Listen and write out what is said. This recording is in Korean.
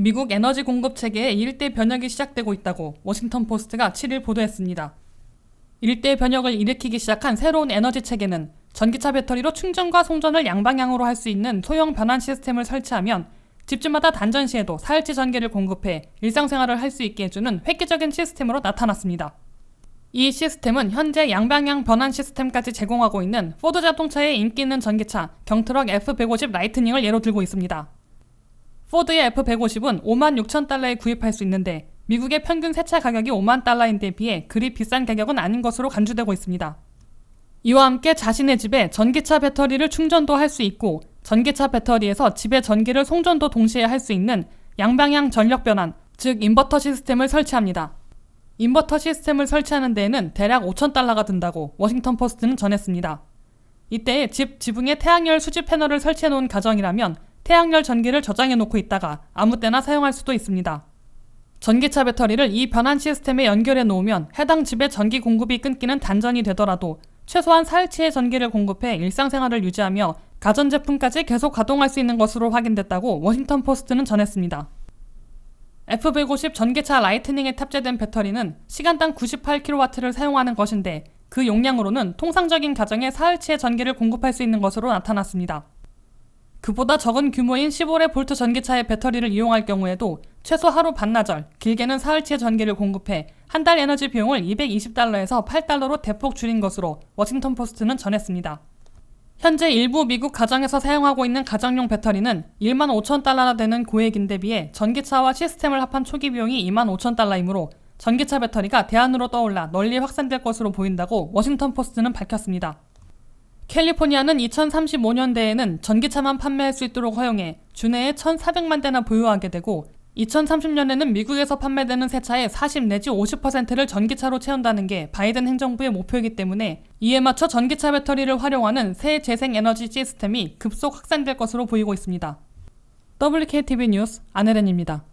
미국 에너지 공급 체계에 일대 변혁이 시작되고 있다고 워싱턴 포스트가 7일 보도했습니다. 일대 변혁을 일으키기 시작한 새로운 에너지 체계는 전기차 배터리로 충전과 송전을 양방향으로 할 수 있는 소형 변환 시스템을 설치하면 집주마다 단전 시에도 사일치 전기를 공급해 일상생활을 할 수 있게 해주는 획기적인 시스템으로 나타났습니다. 이 시스템은 현재 양방향 변환 시스템까지 제공하고 있는 포드 자동차의 인기 있는 전기차 경트럭 F150 라이트닝을 예로 들고 있습니다. 포드의 F150은 5만 6천 달러에 구입할 수 있는데 미국의 평균 세차 가격이 5만 달러인데 비해 그리 비싼 가격은 아닌 것으로 간주되고 있습니다. 이와 함께 자신의 집에 전기차 배터리를 충전도 할 수 있고 전기차 배터리에서 집에 전기를 송전도 동시에 할 수 있는 양방향 전력 변환, 즉 인버터 시스템을 설치합니다. 인버터 시스템을 설치하는 데에는 대략 5천 달러가 든다고 워싱턴 포스트는 전했습니다. 이때 집 지붕에 태양열 수집 패널을 설치해 놓은 가정이라면 태양열 전기를 저장해 놓고 있다가 아무 때나 사용할 수도 있습니다. 전기차 배터리를 이 변환 시스템에 연결해 놓으면 해당 집의 전기 공급이 끊기는 단전이 되더라도 최소한 사일치의 전기를 공급해 일상생활을 유지하며 가전제품까지 계속 가동할 수 있는 것으로 확인됐다고 워싱턴 포스트는 전했습니다. F150 전기차 라이트닝에 탑재된 배터리는 시간당 98kW를 사용하는 것인데 그 용량으로는 통상적인 가정에 사일치의 전기를 공급할 수 있는 것으로 나타났습니다. 그보다 적은 규모인 15래 볼트 전기차의 배터리를 이용할 경우에도 최소 하루 반나절, 길게는 사흘치의 전기를 공급해 한 달 에너지 비용을 220달러에서 8달러로 대폭 줄인 것으로 워싱턴 포스트는 전했습니다. 현재 일부 미국 가정에서 사용하고 있는 가정용 배터리는 1만 5천 달러나 되는 고액인데 비해 전기차와 시스템을 합한 초기 비용이 2만 5천 달러이므로 전기차 배터리가 대안으로 떠올라 널리 확산될 것으로 보인다고 워싱턴 포스트는 밝혔습니다. 캘리포니아는 2035년대에는 전기차만 판매할 수 있도록 허용해 주내에 1,400만 대나 보유하게 되고 2030년에는 미국에서 판매되는 새 차의 40 내지 50%를 전기차로 채운다는 게 바이든 행정부의 목표이기 때문에 이에 맞춰 전기차 배터리를 활용하는 새 재생 에너지 시스템이 급속 확산될 것으로 보이고 있습니다. WKTV 뉴스 안혜련입니다.